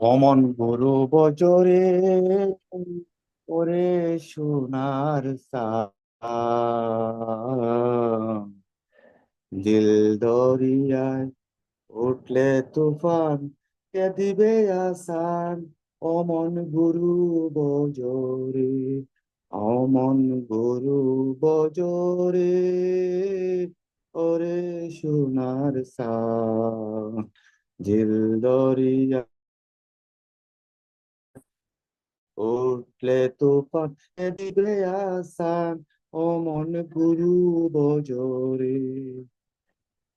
অমন গুরু বজরে ওরে সোনার দিল দরিয়ায় উঠলে তুফান, কে দিবে আসান? অমন গুরু বজরে, অমন গুরু বজরে ওরে সোনার সাম। দিল দরিয়া উঠলে তুফান দিবে আসান অমন গুরু বজরে।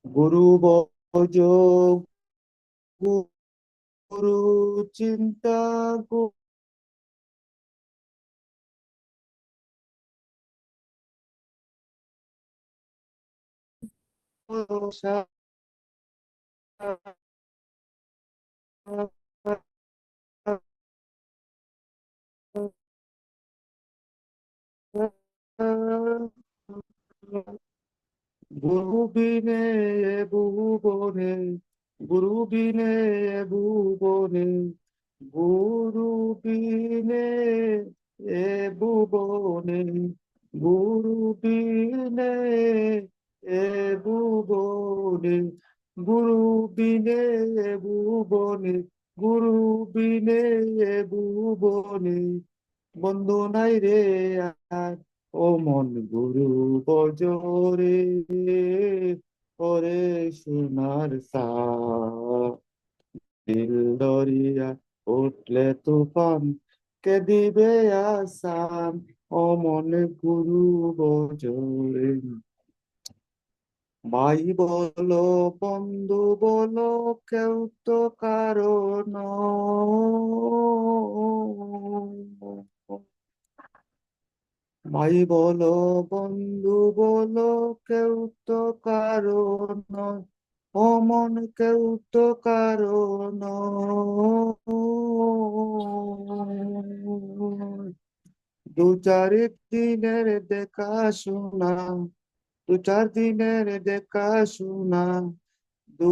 গুরু বজ গুরু চিন্তা গুরু বিনে ভুবনে গুরু বিনে ভুবনে গুরু বিনে এ ভুবনে গুরু বিনে ভুবনে গুরু বিনে ভুবনে গুরু বিনে ভুবনে বন্ধু নাই রে আর। ও মন গুরু বজরে ওরে সোনার সা দিল দরিয়া উঠলে তুফান, কে দিবে আসান? ও মন গুরু বজরে ভাই বলো, বন্ধু বলো, কেউ তো কারণ ভাই বলো, বন্ধু বলো, কেউ তো কারণ ও মন কেউ তো কারণ দু চার দিনের দেখা শোনা, দু চার দিনের দেখা শোনা, দু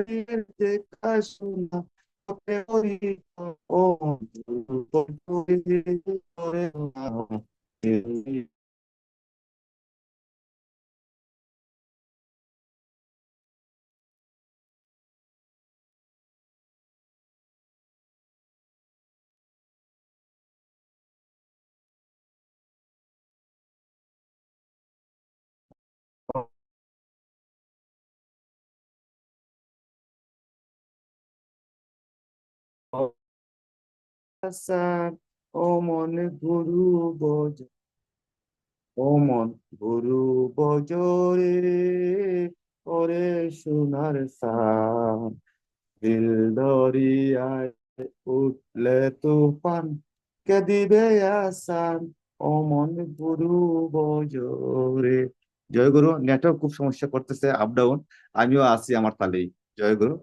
দিনের দেখা শোনা দেখা শোনা ও মন গুরু বজ ও গুরু বজরে ওরে সোনার সান। দিল দরিয়ায় উঠলে তুফান, কে দিবে আসান? ও মন গুরু বজরে জয় গুরু নেটওয়ার্ক খুব সমস্যা করতেছে আপ ডাউন আমিও আছি আমার তালেই। জয় গুরু